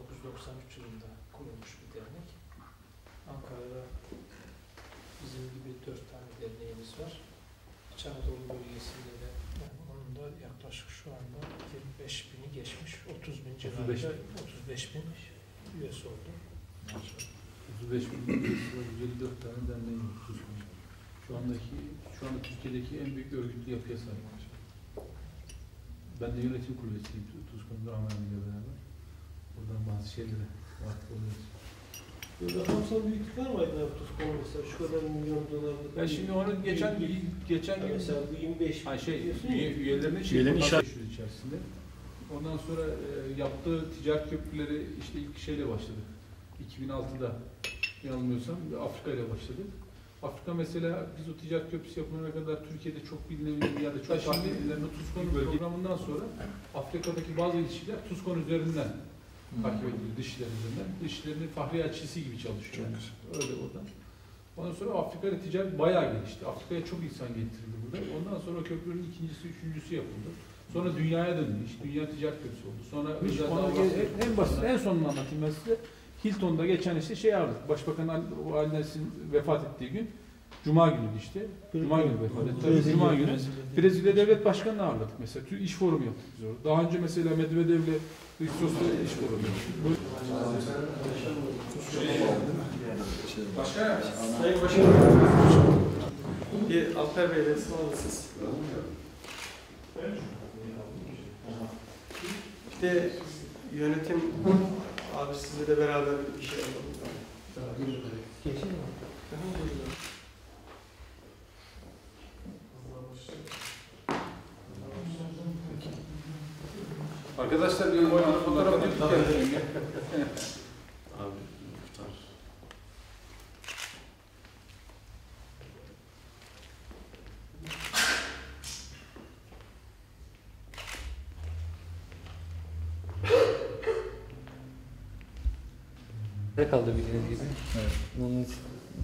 1993 yılında kurulmuş bir dernek. Ankara'da bizim gibi dört tane derneğimiz var. İç Anadolu bölgesinde de yani onun da yaklaşık şu anda 25 bini geçmiş, 30 bin 35 civarında 35 bin üyesi oldu. 35 bin üyesi var, 154 tane derneği var Tuzko'nun. Şu andaki, şu anda Türkiye'deki en büyük örgütlü yapıya sahip. Ben de yönetim kurulesiyim Tuzko'nun Rahman ile beraber. Buradan bazı şeylere vakıf oluyoruz. Rakamsal büyüklük var mı Aydın abi Tuzko'nun mesela şu kadar milyon dolarlık? Ben şimdi onu geçen geçen gün mesela bu 25 Ha şey, üye, üyelerine şey, Üyelerin içerisinde. Ondan sonra e, yaptığı ticaret köprüleri işte ilk şeyle başladı. 2006'da yanılmıyorsam Afrika ile başladı. Afrika mesela biz o ticaret köprüsü yapımına kadar Türkiye'de çok bilinen bir yerde çok farklı bilinen bu Tuzkonu programından sonra Afrika'daki bazı ilişkiler Tuzkon üzerinden takip ediliyor dışişler üzerinden. Dışişlerin fahri elçisi gibi çalışıyor. Yani. Öyle oradan. Ondan sonra Afrika ile ticaret bayağı gelişti. Afrika'ya çok insan getirildi burada. Ondan sonra köprünün ikincisi, üçüncüsü yapıldı. Sonra dünyaya döndü. İşte dünya ticaret köprüsü oldu. Sonra Hiç özel en basit, en sonunu anlatayım ben size. Hilton'da geçen işte şey aldık. Başbakan Ali Nelsin vefat ettiği gün. Cuma günü işte. Cuma günü vefat etti. Tabii. Cuma günü. Brezilya Devlet Başkanı'nı ağırladık mesela. İş forumu yaptık biz orada. Daha önce mesela Medvedev'le Hristos'la iş forumu yaptık. Bu- Sayın Başkanım. Bir Alper Bey resim alın siz. Bir de yönetim abi sizle de beraber bir şey yapalım. Geçin mi? Arkadaşlar bir boyunca fotoğraf çektik ya. Abi tutar. Ne kaldı bildiğiniz gibi. Bunun,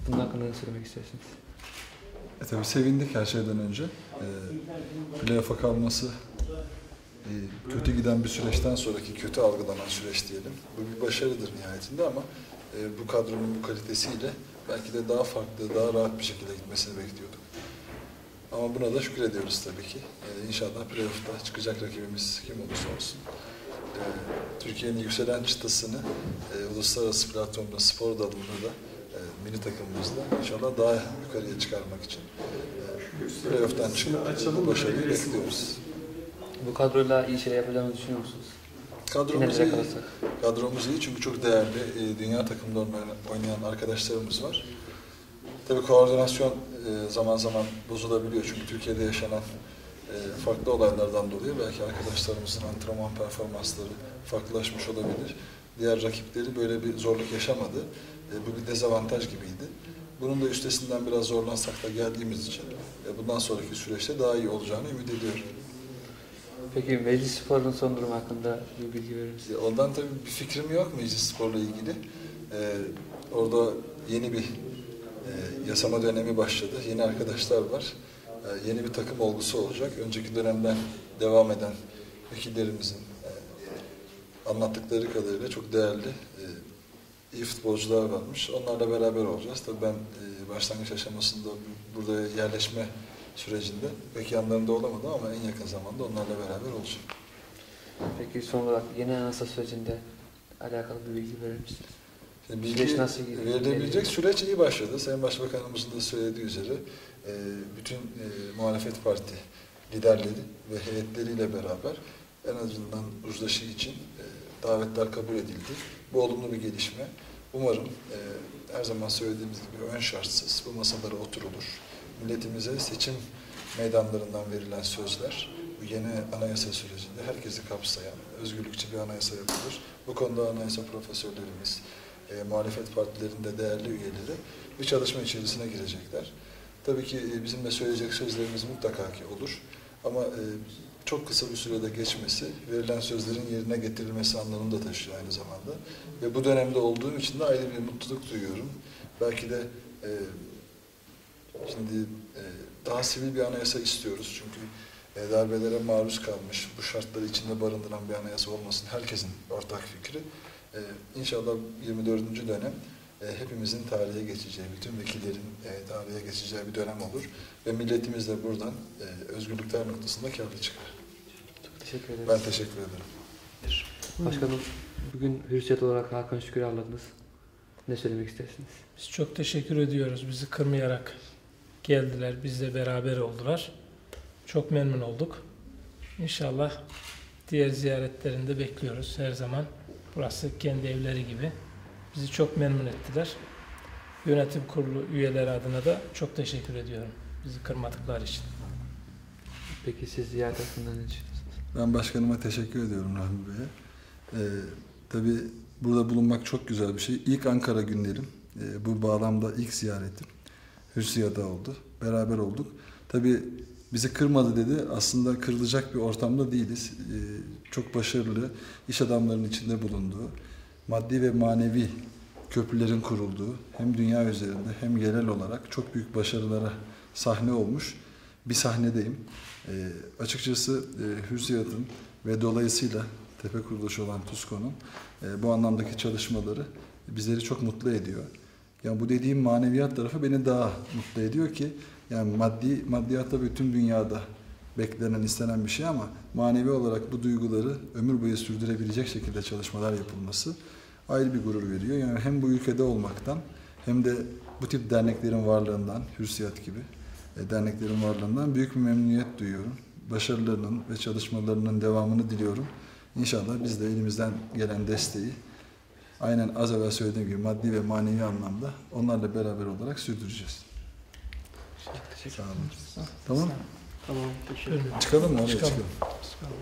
bunun hakkında ne söylemek istersiniz? E tabii sevindik her şeyden önce. E, playoff'a kalması kötü giden bir süreçten sonraki kötü algılanan süreç diyelim. Bu bir başarıdır nihayetinde ama e, bu kadronun bu kalitesiyle belki de daha farklı, daha rahat bir şekilde gitmesini bekliyorduk. Ama buna da şükrediyoruz tabii ki. E, inşallah playoff'ta çıkacak rakibimiz kim olursa olsun. E, Türkiye'nin yükselen çıtasını e, uluslararası platformda, spor dalında da e, milli takımımızda inşallah daha yukarıya çıkarmak için e, playoff'tan çıkıp bu başarıyı bekliyoruz. Bu kadroyla iyi şeyler yapacağımızı düşünüyor musunuz? Kadromuz iyi, kadromuz iyi çünkü çok değerli e, dünya oynayan- oynayan arkadaşlarımız var. Tabii koordinasyon e, zaman zaman bozulabiliyor çünkü Türkiye'de yaşanan e, farklı olaylardan dolayı belki arkadaşlarımızın antrenman performansları farklılaşmış olabilir. Diğer rakipleri böyle bir zorluk yaşamadı. E, bu bir dezavantaj gibiydi. Bunun da üstesinden biraz zorlansak da geldiğimiz için e, bundan sonraki süreçte daha iyi olacağını ümit ediyorum. Peki Meclis Spor'un son durumu hakkında bir bilgi verir misiniz? E, Ondan tabii bir fikrim yok Meclis Spor'la ilgili. Ee, orada yeni bir e, yasama dönemi başladı. Yeni arkadaşlar var. Ee, yeni bir takım olgusu olacak. Önceki dönemden devam eden vekillerimizin e, anlattıkları kadarıyla çok değerli, e, iyi futbolcular varmış. Onlarla beraber olacağız. Tabii ben e, başlangıç aşamasında bu- burada yerleşme sürecinde pek yanlarında olamadım ama en yakın zamanda onlarla beraber olacağım. Peki son olarak yeni anayasa sürecinde alakalı bir bilgi verir misiniz? Şimdi Süreç bilgi nasıl verilebilecek süreç iyi başladı. Sayın Başbakanımızın da söylediği üzere e, bütün e, muhalefet parti liderleri ve heyetleriyle beraber en azından uzlaşı için e, davetler kabul edildi. Bu olumlu bir gelişme. Umarım e, her zaman söylediğimiz gibi ön şartsız bu masalara oturulur. Milletimize seçim meydanlarından verilen sözler bu yeni anayasa sürecinde herkesi kapsayan özgürlükçü bir anayasa yapılır. Bu konuda anayasa profesörlerimiz, e, muhalefet partilerinde değerli üyeleri bir çalışma içerisine girecekler. Tabii ki e, bizim de söyleyecek sözlerimiz mutlaka ki olur. Ama e, çok kısa bir sürede geçmesi, verilen sözlerin yerine getirilmesi anlamında taşıyor aynı zamanda. Ve bu dönemde olduğum için de ayrı bir mutluluk duyuyorum. Belki de e, şimdi e, daha sivil bir anayasa istiyoruz. Çünkü e, darbelere maruz kalmış, bu şartları içinde barındıran bir anayasa olmasın herkesin ortak fikri. E, inşallah 24. dönem e, hepimizin tarihe geçeceği, bütün vekillerin e, tarihe geçeceği bir dönem olur. Ve milletimiz de buradan e, özgürlükler noktasında kârlı çıkar. Çok teşekkür ederiz. Ben teşekkür ederim. Başkanım bugün hürsiyet olarak Hakan Şükür'ü ağırladınız. Ne söylemek istersiniz? Biz çok teşekkür ediyoruz. Bizi kırmayarak geldiler. Bizle beraber oldular. Çok memnun olduk. İnşallah diğer ziyaretlerinde bekliyoruz her zaman. Burası kendi evleri gibi. Bizi çok memnun ettiler. Yönetim kurulu üyeleri adına da çok teşekkür ediyorum. Bizi kırmadıkları için. Peki siz ziyaret hakkında ne düşünüyorsunuz? Ben başkanıma teşekkür ediyorum Rahmi Bey'e. Ee, tabii burada bulunmak çok güzel bir şey. İlk Ankara günlerim. Ee, bu bağlamda ilk ziyaretim. Hürsiyat'a oldu. Beraber olduk. Tabii bizi kırmadı dedi. Aslında kırılacak bir ortamda değiliz. Ee, çok başarılı iş adamlarının içinde bulunduğu, maddi ve manevi köprülerin kurulduğu, hem dünya üzerinde hem yerel olarak çok büyük başarılara sahne olmuş bir sahnedeyim. Ee, açıkçası e, ve dolayısıyla tepe kuruluşu olan TUSKO'nun e, bu anlamdaki çalışmaları bizleri çok mutlu ediyor. Yani bu dediğim maneviyat tarafı beni daha mutlu ediyor ki yani maddi maddiyat tabii tüm dünyada beklenen, istenen bir şey ama manevi olarak bu duyguları ömür boyu sürdürebilecek şekilde çalışmalar yapılması ayrı bir gurur veriyor. Yani hem bu ülkede olmaktan hem de bu tip derneklerin varlığından, Hürsiyat gibi e, derneklerin varlığından büyük bir memnuniyet duyuyorum. Başarılarının ve çalışmalarının devamını diliyorum. İnşallah biz de elimizden gelen desteği aynen az evvel söylediğim gibi maddi ve manevi anlamda onlarla beraber olarak sürdüreceğiz. Çok teşekkür Sağ olun. Tamam. Tamam, teşekkür Buyurun. Çıkalım mı? Oraya Çıkalım. çıkalım. Çıkalım.